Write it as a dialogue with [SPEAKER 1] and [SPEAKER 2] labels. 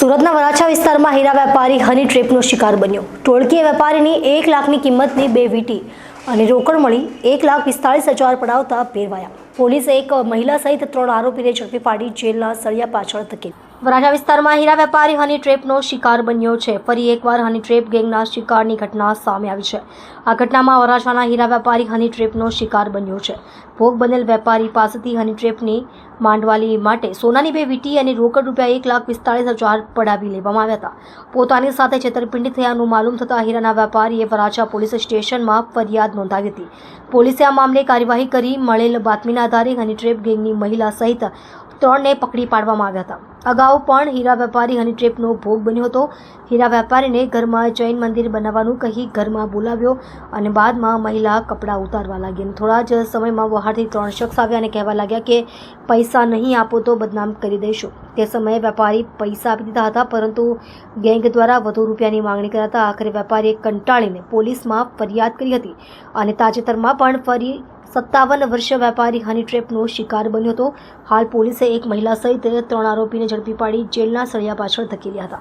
[SPEAKER 1] સુરતના વરાછા વિસ્તારમાં હીરા વેપારી હની ટ્રેપનો શિકાર બન્યો. ટોળકીએ વેપારીની એક લાખની કિંમતની બે વીંટી અને રોકડ મળી એક લાખ પિસ્તાળીસ હજાર પડાવતા ભેરવાયા. પોલીસે એક મહિલા સહિત ત્રણ આરોપીને ઝડપી પાડી જેલના સળિયા પાછળ ધકેલી. વરાછા વિસ્તારમાં હીરા વેપારી હની ટ્રેપનો શિકાર બન્યો છે. ફરી એકવાર હની ટ્રેપ ગેંગના શિકારની ઘટના સામે આવી છે. આ ઘટનામાં વરાછાના હીરા વેપારી હની ટ્રેપનો શિકાર બન્યો છે. ભોગ બનેલ વેપારી પાસેથી હની ટ્રેપની માંડવાલી માટે સોનાની બે વીંટી અને રોકડ રૂપિયા એક લાખ પિસ્તાળીસ હજાર પડાવી લેવામાં આવ્યા હતા. પોતાની સાથે છેતરપિંડી થયાનું માલુમ થતાં હીરાના વેપારીએ વરાછા પોલીસ સ્ટેશનમાં ફરિયાદ નોંધાવી હતી. પોલીસે આ મામલે કાર્યવાહી કરી, મળેલ બાતમીના આધારે હની ટ્રેપ ગેંગની મહિલા સહિત ત્રણને પકડી પાડવામાં આવ્યા હતા. અગાઉ પણ હીરા વેપારી હની ટ્રેપનો ભોગ બન્યો હતો. હીરા વેપારીને ઘરમાં જૈન મંદિર બનાવવાનું કહી ઘરમાં બોલાવ્યો અને બાદમાં મહિલા કપડાં ઉતારવા લાગી અને થોડા જ સમયમાં બહારથી ત્રણ શખ્સ આવ્યા અને કહેવા લાગ્યા કે, પૈસા નહીં આપો તો બદનામ કરી દઈશું. તે સમયે વેપારી પૈસા આપી દીધા હતા, પરંતુ ગેંગ દ્વારા વધુ રૂપિયાની માંગણી કરાતા આખરે વેપારીએ કંટાળીને પોલીસમાં ફરિયાદ કરી હતી અને તાજેતરમાં પણ ફરી સત્તાવન વર્ષીય વેપારી હની ટ્રેપનો શિકાર બન્યો હતો. હાલ પોલીસે એક મહિલા સહિત ત્રણ આરોપીને ઝડપી પાડી જેલના સળિયા પાછળ ધકેલ્યા હતા.